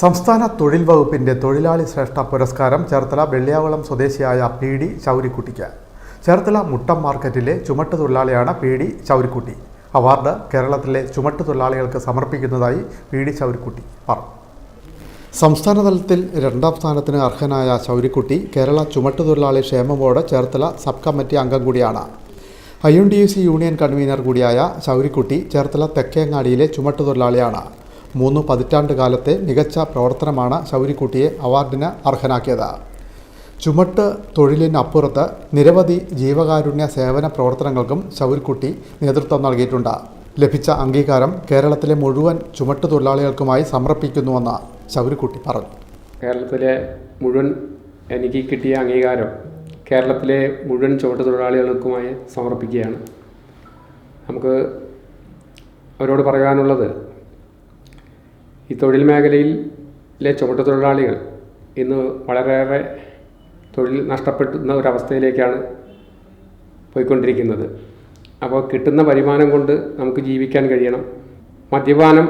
സംസ്ഥാന തൊഴിൽ വകുപ്പിന്റെ തൊഴിലാളി ശ്രേഷ്ഠ പുരസ്കാരം ചേർത്തല വെള്ളിയാവളം സ്വദേശിയായ പി ഡി ചൗരിക്കുട്ടിക്ക്. ചേർത്തല മുട്ടം മാർക്കറ്റിലെ ചുമട്ട് തൊഴിലാളിയാണ് പി ഡി ചൗരിക്കുട്ടി. അവാർഡ് കേരളത്തിലെ ചുമട്ട് തൊഴിലാളികൾക്ക് സമർപ്പിക്കുന്നതായി പി ഡി ചൗരിക്കുട്ടി പറഞ്ഞു. സംസ്ഥാന തലത്തിൽ രണ്ടാം സ്ഥാനത്തിന് അർഹനായ ചൗരിക്കുട്ടി കേരള ചുമട്ട് തൊഴിലാളി ക്ഷേമ ബോർഡ് ചേർത്തല സബ് കമ്മിറ്റി അംഗം കൂടിയാണ്. I N D U C union convener കൂടിയായ ചൗരിക്കുട്ടി ചേർത്തല തെക്കേങ്ങാടിയിലെ ചുമട്ട് തൊഴിലാളിയാണ്. മൂന്ന് പതിറ്റാണ്ട് കാലത്തെ മികച്ച പ്രവർത്തനമാണ് ശൗരിക്കുട്ടിയെ അവാർഡിന് അർഹനാക്കിയത്. ചുമട്ട് തൊഴിലിനപ്പുറത്ത് നിരവധി ജീവകാരുണ്യ സേവന പ്രവർത്തനങ്ങൾക്കും ശൗരിക്കുട്ടി നേതൃത്വം നൽകിയിട്ടുണ്ട്. ലഭിച്ച അംഗീകാരം കേരളത്തിലെ മുഴുവൻ ചുമട്ട് തൊഴിലാളികൾക്കുമായി സമർപ്പിക്കുന്നുവെന്ന് ശൗരിക്കുട്ടി പറഞ്ഞു. കേരളത്തിലെ മുഴുവൻ എനിക്ക് കിട്ടിയ അംഗീകാരം കേരളത്തിലെ മുഴുവൻ ചുവട്ട് തൊഴിലാളികൾക്കുമായി സമർപ്പിക്കുകയാണ്. നമുക്ക് അവരോട് പറയാനുള്ളത് ഈ തൊഴിൽ മേഖലയിലെ ചുമട്ട് തൊഴിലാളികൾ ഇന്ന് വളരെയേറെ തൊഴിൽ നഷ്ടപ്പെടുന്ന ഒരവസ്ഥയിലേക്കാണ് പോയിക്കൊണ്ടിരിക്കുന്നത്. അപ്പോൾ കിട്ടുന്ന വരുമാനം കൊണ്ട് നമുക്ക് ജീവിക്കാൻ കഴിയണം. മദ്യപാനം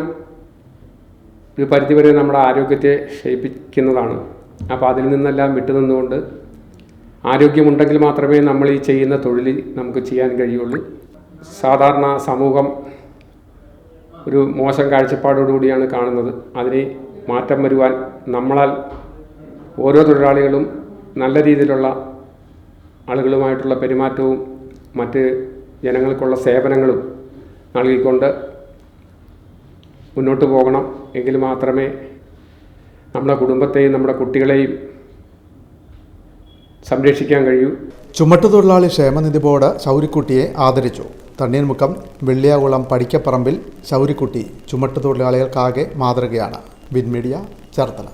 ഒരു പരിധിവരെ നമ്മുടെ ആരോഗ്യത്തെ ക്ഷയിപ്പിക്കുന്നതാണ്. അപ്പോൾ അതിൽ നിന്നെല്ലാം വിട്ടുനിന്നുകൊണ്ട് ആരോഗ്യമുണ്ടെങ്കിൽ മാത്രമേ നമ്മൾ ഈ ചെയ്യുന്ന തൊഴിൽ നമുക്ക് ചെയ്യാൻ കഴിയുള്ളൂ. സാധാരണ സമൂഹം ഒരു മോശം കാഴ്ചപ്പാടോടുകൂടിയാണ് കാണുന്നത്. അതിനെ മാറ്റം വരുവാൻ നമ്മളാൽ ഓരോ തൊഴിലാളികളും നല്ല രീതിയിലുള്ള ആളുകളുമായിട്ടുള്ള പെരുമാറ്റവും മറ്റ് ജനങ്ങൾക്കുള്ള സേവനങ്ങളും നൽകിക്കൊണ്ട് മുന്നോട്ട് പോകണം. എങ്കിൽ മാത്രമേ നമ്മുടെ കുടുംബത്തെയും നമ്മുടെ കുട്ടികളെയും സംരക്ഷിക്കാൻ കഴിയൂ. ചുമട്ടുതൊഴിലാളി ക്ഷേമനിധി ബോർഡ് ചൗരിക്കുട്ടിയെ ആദരിച്ചു. തണ്ണീർമുക്കം വെള്ളിയാകുളം പടിക്കപ്പറമ്പിൽ ചൗരിക്കുട്ടി ചുമട്ടുതൊഴിലാളികൾക്കാകെ മാതൃകയാണ്. വിൻമീഡിയ ചേർത്തല.